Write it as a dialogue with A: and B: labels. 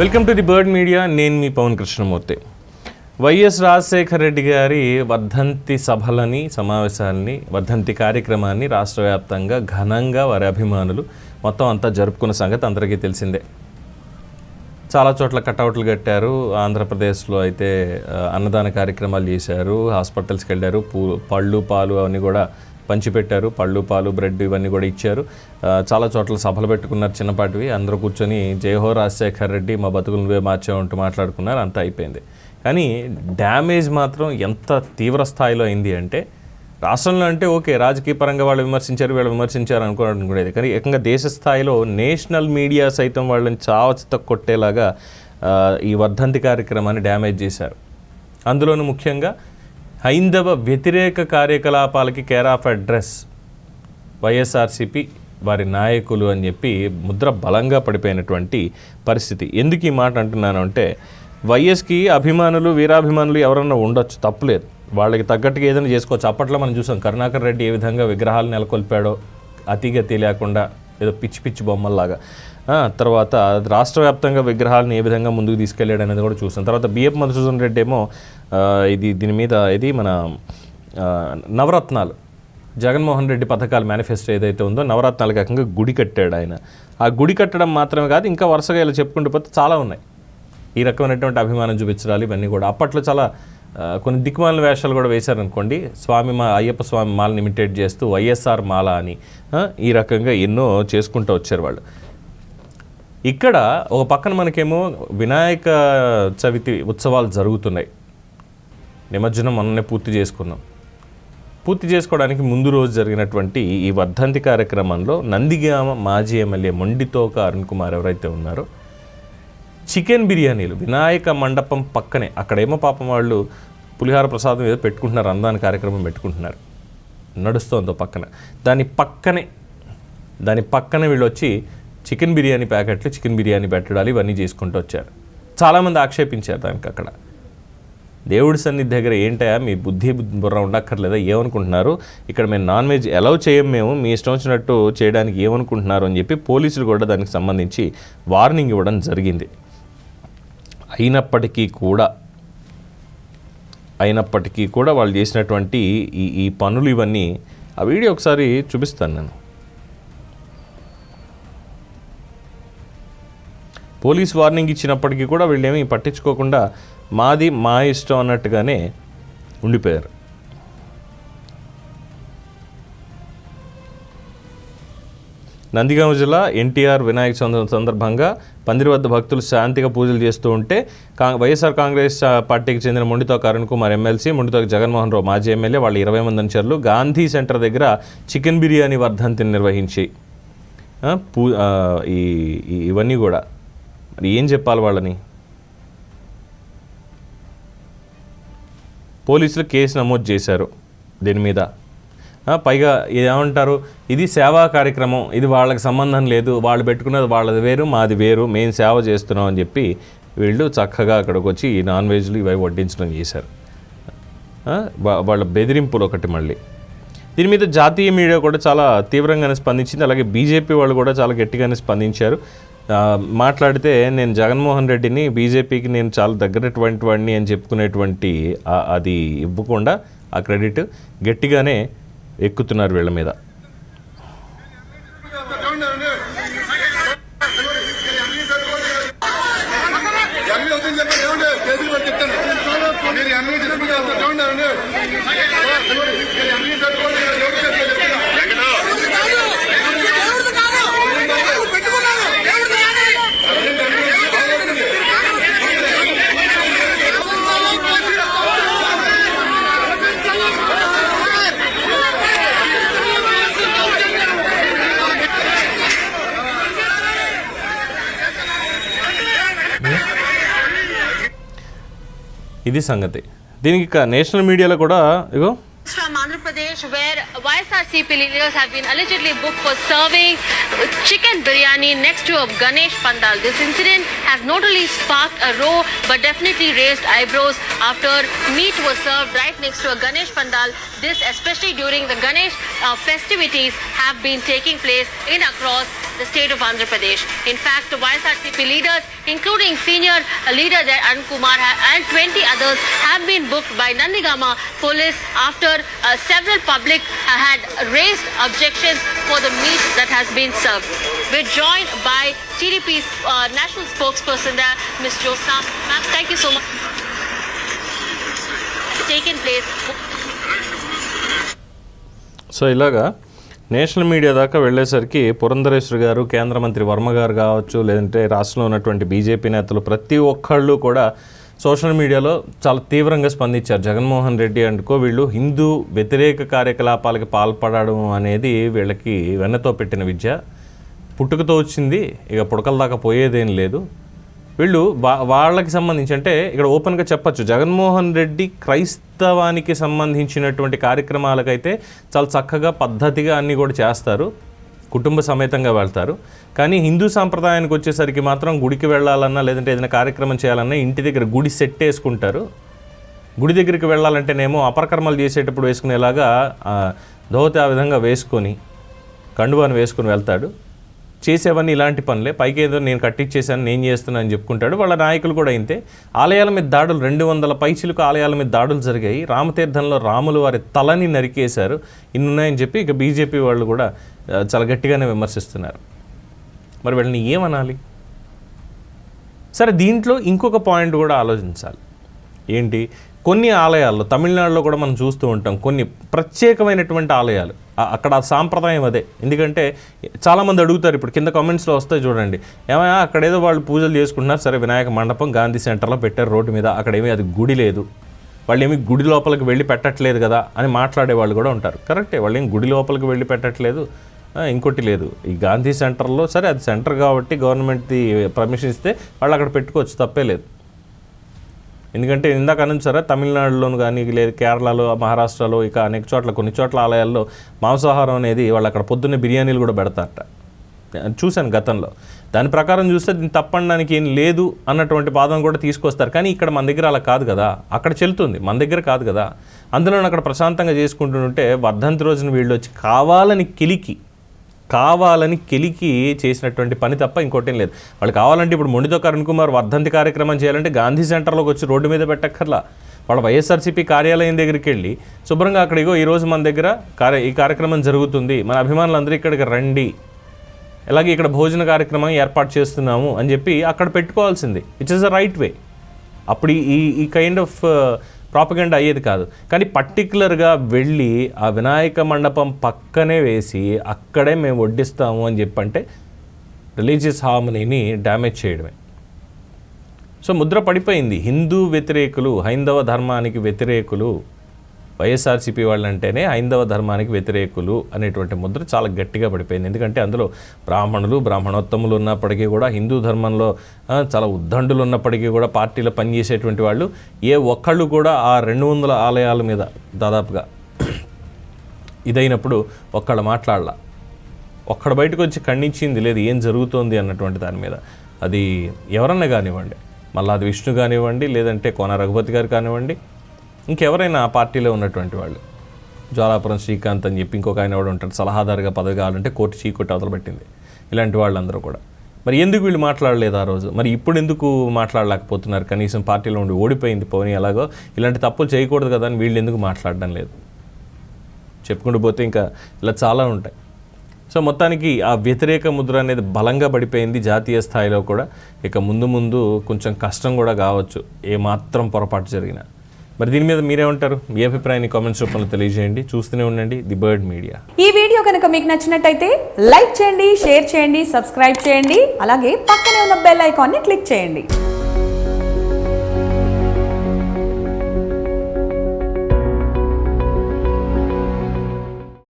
A: Welcome to the bird media నేను మీ Pavan Krishnamurthy. YS Rajasekhara Reddy గారి వర్ధంతి సభలని సమావేశాలని వర్ధంతి కార్యక్రమాన్ని రాష్ట్ర వ్యాప్తంగా ఘనంగా వారి అభిమానులు మొత్తం అంతా జరుపుకున్న సంగతి అందరికీ తెలిసిందే. చాలా చోట్ల కటౌట్లు కట్టారు. ఆంధ్రప్రదేశ్లో అయితే అన్నదాన కార్యక్రమాలు చేశారు. హాస్పిటల్స్కి వెళ్ళారు. పూ పళ్ళు పాలు అవన్నీ కూడా పంచిపెట్టారు. పళ్ళు పాలు బ్రెడ్ ఇవన్నీ కూడా ఇచ్చారు. చాలా చోట్ల సభలు పెట్టుకున్నారు చిన్నపాటివి. అందరూ కూర్చొని జయహో రాజశేఖర్ రెడ్డి మా బతుకులు నువ్వే మార్చామంటూ మాట్లాడుకున్నారు. అంతా అయిపోయింది. కానీ డ్యామేజ్ మాత్రం ఎంత తీవ్ర స్థాయిలో అయింది అంటే రాష్ట్రంలో అంటే ఓకే రాజకీయ పరంగా వాళ్ళు విమర్శించారు వీళ్ళు విమర్శించారు అనుకోవడం కూడా కానీ ఏకంగా దేశ స్థాయిలో నేషనల్ మీడియా సైతం వాళ్ళని చావచిత కొట్టేలాగా ఈ వర్ధంతి కార్యక్రమాన్ని డ్యామేజ్ చేశారు. అందులోనూ ముఖ్యంగా హైందవ వ్యతిరేక కార్యకలాపాలకి కేర్ ఆఫ్ అడ్రస్. వైఎస్ఆర్సిపి వారి నాయకులు అని చెప్పి ముద్ర బలంగా పడిపోయినటువంటి పరిస్థితి. ఎందుకు ఈ మాట అంటున్నాను అంటే వైఎస్కి అభిమానులు వీరాభిమానులు ఎవరన్నా ఉండొచ్చు తప్పులేదు. వాళ్ళకి తగ్గట్టుగా ఏదైనా చేసుకోవచ్చు. అప్పట్లో మనం చూసాం కరుణాకర్ రెడ్డి ఏ విధంగా విగ్రహాలు నెలకొల్పాడో అతిగతి లేకుండా ఏదో పిచ్చి పిచ్చి బొమ్మల్లాగా. తర్వాత రాష్ట్ర వ్యాప్తంగా విగ్రహాలను ఏ విధంగా ముందుకు తీసుకెళ్ళాడు అనేది కూడా చూసాం తర్వాత బిఎఫ్ మధుసూదన్ రెడ్డి ఏమో ఇది దీని మీద ఇది మన నవరత్నాలు. జగన్మోహన్ రెడ్డి పథకాల మేనిఫెస్టో ఏదైతే ఉందో నవరత్నాలు కాకుండా గుడి కట్టాడు ఆయన. ఆ గుడి కట్టడం మాత్రమే కాదు ఇంకా వరుసగా ఇలా చెప్పుకుంటూ పోతే చాలా ఉన్నాయి. ఈ రకమైనటువంటి అభిమానం చూపించాలి ఇవన్నీ కూడా. అప్పట్లో చాలా కొన్ని దిక్కుమాలిన వేషాలు కూడా వేశారనుకోండి స్వామి మా అయ్యప్ప స్వామి మాలని ఇమిటేట్ చేస్తూ వైఎస్ఆర్ మాల అని ఈ రకంగా ఎన్నో చేసుకుంటూ వచ్చారు వాళ్ళు. ఇక్కడ ఒక పక్కన మనకేమో వినాయక చవితి ఉత్సవాలు జరుగుతున్నాయి. నిమజ్జనం మొన్ననే పూర్తి చేసుకున్నాం. పూర్తి చేసుకోవడానికి ముందు రోజు జరిగినటువంటి ఈ వర్ధంతి కార్యక్రమంలో నందిగామ మాజీ ఎమ్మెల్యే మొండితోక అరుణ్ కుమార్ ఎవరైతే ఉన్నారో చికెన్ బిర్యానీలు. వినాయక మండపం పక్కనే. అక్కడేమో పాపం వాళ్ళు పులిహార ప్రసాదం ఏదో పెట్టుకుంటున్నారు అందాని కార్యక్రమం పెట్టుకుంటున్నారు. నడుస్తోందో పక్కన. దాని పక్కనే దాని పక్కనే వీళ్ళు వచ్చి చికెన్ బిర్యానీ ప్యాకెట్లు చికెన్ బిర్యానీ పెట్టడాలు ఇవన్నీ చేసుకుంటూ వచ్చారు. చాలామంది ఆక్షేపించారు దానికి అక్కడ. దేవుడి సన్నిధి దగ్గర ఏంటయా మీ బుద్ధి బుర్ర ఉండక్కర్లేదా ఏమనుకుంటున్నారు? ఇక్కడ మేము నాన్ వెజ్ అలౌ చేయం మేము మీ ఇష్టం వచ్చినట్టు చేయడానికి ఏమనుకుంటున్నారు అని చెప్పి పోలీసులు కూడా దానికి సంబంధించి వార్నింగ్ ఇవ్వడం జరిగింది. అయినప్పటికీ కూడా అయినప్పటికీ కూడా వాళ్ళు చేసినటువంటి ఈ ఈ పనులు ఇవన్నీ ఆ వీడియో ఒకసారి చూపిస్తాను నేను. పోలీస్ వార్నింగ్ ఇచ్చినప్పటికీ కూడా వీళ్ళేమీ పట్టించుకోకుండా మాది మా ఇష్టం అన్నట్టుగానే ఉండిపోయారు. నందిగామ జిల్లా ఎన్టీఆర్ వినాయక చవితి సందర్భంగా పందిరి వద్ద భక్తులు శాంతిగా పూజలు చేస్తూ ఉంటే కా వైఎస్ఆర్ కాంగ్రెస్ పార్టీకి చెందిన ముండితో అరుణ్ కుమార్ ఎమ్మెల్సీ ముండితో జగన్మోహన్ రావు మాజీ ఎమ్మెల్యే వాళ్ళు ఇరవై మంది అనుచరులు గాంధీ సెంటర్ దగ్గర చికెన్ బిర్యానీ వర్ధంతిని నిర్వహించి పూ ఈ ఇవన్నీ కూడా. మరి ఏం చెప్పాలి వాళ్ళని? పోలీసులు కేసు నమోదు చేశారు దీని మీద. పైగా ఏమంటారు ఇది సేవా కార్యక్రమం ఇది వాళ్ళకి సంబంధం లేదు వాళ్ళు పెట్టుకున్నది వాళ్ళది వేరు మాది వేరు మేము సేవ చేస్తున్నాం అని చెప్పి వీళ్ళు చక్కగా అక్కడికి వచ్చి ఈ నాన్ వెజ్లు ఇవి వడ్డించడం చేశారు. వాళ్ళ బెదిరింపులు ఒకటి మళ్ళీ. దీని మీద జాతీయ మీడియా కూడా చాలా తీవ్రంగానే స్పందించింది అలాగే బీజేపీ వాళ్ళు కూడా చాలా గట్టిగానే స్పందించారు. మాట్లాడితే నేను జగన్మోహన్ రెడ్డిని బీజేపీకి నేను చాలా దగ్గరటువంటి వాడిని అని చెప్పుకునేటువంటి అది ఇవ్వకుండా ఆ క్రెడిట్ గట్టిగానే ఎక్కుతున్నారు వీళ్ళ మీద
B: ఎమ్మెల్యే అవుతుంది చెప్పండి ఏమంటే కేసులు పెట్టి చెప్తాను మీరు ఎమ్మెల్యే చెప్పండి చూడండి మీరు ఎమ్మెల్యే చదువుకోండి ఎవరు చేస్తారు చెప్తున్నా
A: ఇది సంగతి దీనికి ఇక నేషనల్ మీడియాలో కూడా ego
C: from Andhra Pradesh where YSRCP leaders have been allegedly booked for serving chicken biryani next to a Ganesh Pandal. This incident has not only sparked a row but definitely raised eyebrows after meat was served right next to a Ganesh Pandal. This especially during the Ganesh uh, festivities have been taking place in across the state of Andhra Pradesh. In fact, the YSRCP leaders, including senior leader there, Arun Kumar, and 20 others have been booked by Nandigama police after uh, several public had raised objections for the meat that has been served. We're joined by TDP's uh, national spokesperson there, Ms. Josna. Ma'am, thank you so much. Taken place.
A: So national media దాకా వెళ్ళేసరికి పురంధరేశ్వరి గారు కేంద్ర మంత్రి వర్మ గారు కావచ్చు లేదంటే రాష్ట్రంలో ఉన్నటువంటి బీజేపీ నేతలు ప్రతి ఒక్కళ్ళు కూడా సోషల్ మీడియాలో చాలా తీవ్రంగా స్పందించారు. జగన్మోహన్ రెడ్డి అంటుకో వీళ్ళు హిందూ వ్యతిరేక కార్యకలాపాలకు పాల్పడడం అనేది వీళ్ళకి వెన్నతో పెట్టిన విద్య. పుట్టుకతో వచ్చింది ఇక పుడకల దాకా పోయేదేం లేదు. వీళ్ళు వా- వాళ్ళకి సంబంధించి అంటే ఇక్కడ ఓపెన్గా చెప్పచ్చు. జగన్మోహన్ రెడ్డి క్రైస్తవానికి సంబంధించినటువంటి కార్యక్రమాలకైతే చాలా చక్కగా పద్ధతిగా అన్నీ కూడా చేస్తారు. కుటుంబ సమేతంగా వెళ్తారు. కానీ హిందూ సాంప్రదాయానికి వచ్చేసరికి మాత్రం గుడికి వెళ్ళాలన్నా లేదంటే ఏదైనా కార్యక్రమం చేయాలన్నా ఇంటి దగ్గర గుడి సెట్ వేసుకుంటారు. గుడి దగ్గరికి వెళ్ళాలంటేనేమో అపరకర్మలు చేసేటప్పుడు వేసుకునేలాగా ఆ, ధోతి ఆ విధంగా వేసుకొని కండువాను వేసుకుని వెళ్తాడు. చేసేవన్నీ ఇలాంటి పనులే. పైకి ఏదో నేను కట్టించేశాను నేను చేస్తున్నాను అని చెప్పుకుంటాడు. వాళ్ళ నాయకులు కూడా ఇంతే. ఆలయాల మీద దాడులు రెండు వందల పైచిలకు ఆలయాల మీద దాడులు జరిగాయి. రామతీర్థంలో రాములు వారి తలని నరికేశారు. ఇన్ని ఉన్నాయని చెప్పి ఇక బీజేపీ వాళ్ళు కూడా చాలా గట్టిగానే విమర్శిస్తున్నారు. మరి వీళ్ళని ఏమనాలి? సరే దీంట్లో ఇంకొక పాయింట్ కూడా ఆలోచించాలి. ఏంటి? కొన్ని ఆలయాల్లో తమిళనాడులో కూడా మనం చూస్తూ ఉంటాం కొన్ని ప్రత్యేకమైనటువంటి ఆలయాలు. అక్కడ సాంప్రదాయం అదే. ఎందుకంటే చాలామంది అడుగుతారు ఇప్పుడు కింద కామెంట్స్లో వస్తాయి చూడండి. ఏమయ్యా అక్కడ ఏదో వాళ్ళు పూజలు చేసుకుంటున్నారు. సరే వినాయక మండపం గాంధీ సెంటర్లో పెట్టారు రోడ్డు మీద. అక్కడ ఏమీ అది గుడి లేదు. వాళ్ళు ఏమి గుడి లోపలికి వెళ్ళి పెట్టట్లేదు కదా అని మాట్లాడే వాళ్ళు కూడా ఉంటారు. కరెక్టే వాళ్ళు ఏం గుడి లోపలికి వెళ్ళి పెట్టట్లేదు. ఇంకోటి లేదు. ఈ గాంధీ సెంటర్లో సరే అది సెంటర్ కాబట్టి గవర్నమెంట్ది పర్మిషన్ ఇస్తే వాళ్ళు అక్కడ పెట్టుకోవచ్చు తప్పే లేదు. ఎందుకంటే ఇందాక సరే తమిళనాడులోను కానీ లేదు కేరళలో మహారాష్ట్రలో ఇక అనేక చోట్ల కొన్ని చోట్ల ఆలయాల్లో మాంసాహారం అనేది వాళ్ళు అక్కడ పొద్దున్నే బిర్యానీలు కూడా పెడతారట. చూశాను గతంలో. దాని ప్రకారం చూస్తే దీన్ని తప్పనడానికి ఏం లేదు అన్నటువంటి వాదన కూడా తీసుకొస్తారు. కానీ ఇక్కడ మన దగ్గర అలా కాదు కదా. అక్కడ చెల్లుతుంది. మన దగ్గర కాదు కదా. అందులో అక్కడ ప్రశాంతంగా చేసుకుంటుంటే వర్ధంతి రోజున వీళ్ళు వచ్చి కావాలని కిలికి కావాలని కెలికి చేసినటువంటి పని తప్ప ఇంకోటేం లేదు. వాళ్ళు కావాలంటే ఇప్పుడు మొండితో కరుణ్ కుమార్ వర్ధంతి కార్యక్రమం చేయాలంటే గాంధీ సెంటర్లోకి వచ్చి రోడ్డు మీద పెట్టక్కర్లా. వాళ్ళ వైఎస్ఆర్సీపీ కార్యాలయం దగ్గరికి వెళ్ళి శుభ్రంగా అక్కడ ఇగో ఈరోజు మన దగ్గర కార్య ఈ కార్యక్రమం జరుగుతుంది. మన అభిమానులందరూ ఇక్కడికి రండి. అలాగే ఇక్కడ భోజన కార్యక్రమం ఏర్పాటు చేస్తున్నాము అని చెప్పి అక్కడ పెట్టుకోవాల్సింది. It's is the right way అప్పుడు ఈ ఈ కైండ్ ఆఫ్ ప్రాపగెండా అయ్యేది కాదు. కానీ పర్టికులర్గా వెళ్ళి ఆ వినాయక మండపం పక్కనే వేసి అక్కడే మేము వడ్డిస్తాము అని చెప్పంటే రిలీజియస్ హార్మనీని డ్యామేజ్ చేయడమే. సో ముద్ర పడిపోయింది. హిందూ వ్యతిరేకులు హైందవ ధర్మానికి వ్యతిరేకులు వైఎస్ఆర్సీపీ వాళ్ళు అంటేనే హైందవ ధర్మానికి వ్యతిరేకులు అనేటువంటి ముద్ర చాలా గట్టిగా పడిపోయింది. ఎందుకంటే అందులో బ్రాహ్మణులు బ్రాహ్మణోత్తములు ఉన్నప్పటికీ కూడా హిందూ ధర్మంలో చాలా ఉద్దండులు ఉన్నప్పటికీ కూడా పార్టీలో పనిచేసేటువంటి వాళ్ళు ఏ ఒక్కళ్ళు కూడా ఆ రెండు వందల ఆలయాల మీద దాదాపుగా ఇదైనప్పుడు ఒక్కళ్ళు మాట్లాడాల. ఒక్కడ బయటకు వచ్చి ఖండించింది లేదు ఏం జరుగుతోంది అన్నటువంటి దాని మీద. అది ఎవరన్నా కానివ్వండి మళ్ళా అది విష్ణు కానివ్వండి లేదంటే కోన రఘుపతి గారు కానివ్వండి ఇంకెవరైనా ఆ పార్టీలో ఉన్నటువంటి వాళ్ళు? జ్వాలాపురం శ్రీకాంత్ అని చెప్పి ఇంకొక ఆయన కూడా ఉంటాడు సలహాదారుగా పదవి కావాలంటే కోర్టు చీకొట్టి అవతలబెట్టింది ఇలాంటి వాళ్ళందరూ కూడా. మరి ఎందుకు వీళ్ళు మాట్లాడలేదు ఆ రోజు? మరి ఇప్పుడు ఎందుకు మాట్లాడలేకపోతున్నారు? కనీసం పార్టీలో ఉండి ఓడిపోయింది పోనీ ఎలాగో? ఇలాంటి తప్పులు చేయకూడదు కదా అని వీళ్ళు ఎందుకు మాట్లాడడం లేదు? చెప్పుకుంటూ పోతే ఇంకా ఇలా చాలా ఉంటాయి. సో మొత్తానికి ఆ వ్యతిరేక ముద్ర అనేది బలంగా పడిపోయింది జాతీయ స్థాయిలో కూడా. ఇక ముందు ముందు కొంచెం కష్టం కూడా కావచ్చు ఏ మాత్రం పొరపాటు జరిగినా. మరి దీని మీద మీరేమంటారు? మీ అభిప్రాయాన్ని కామెంట్స్ రూపంలో తెలియజేయండి. చూస్తూనే ఉండండి. ది బర్డ్ మీడియా
D: ఈ వీడియో కనుక మీకు నచ్చినట్టయితే లైక్ చేయండి షేర్ చేయండి సబ్స్క్రైబ్ చేయండి. అలాగే పక్కనే ఉన్న బెల్ ఐకాన్ని క్లిక్ చేయండి.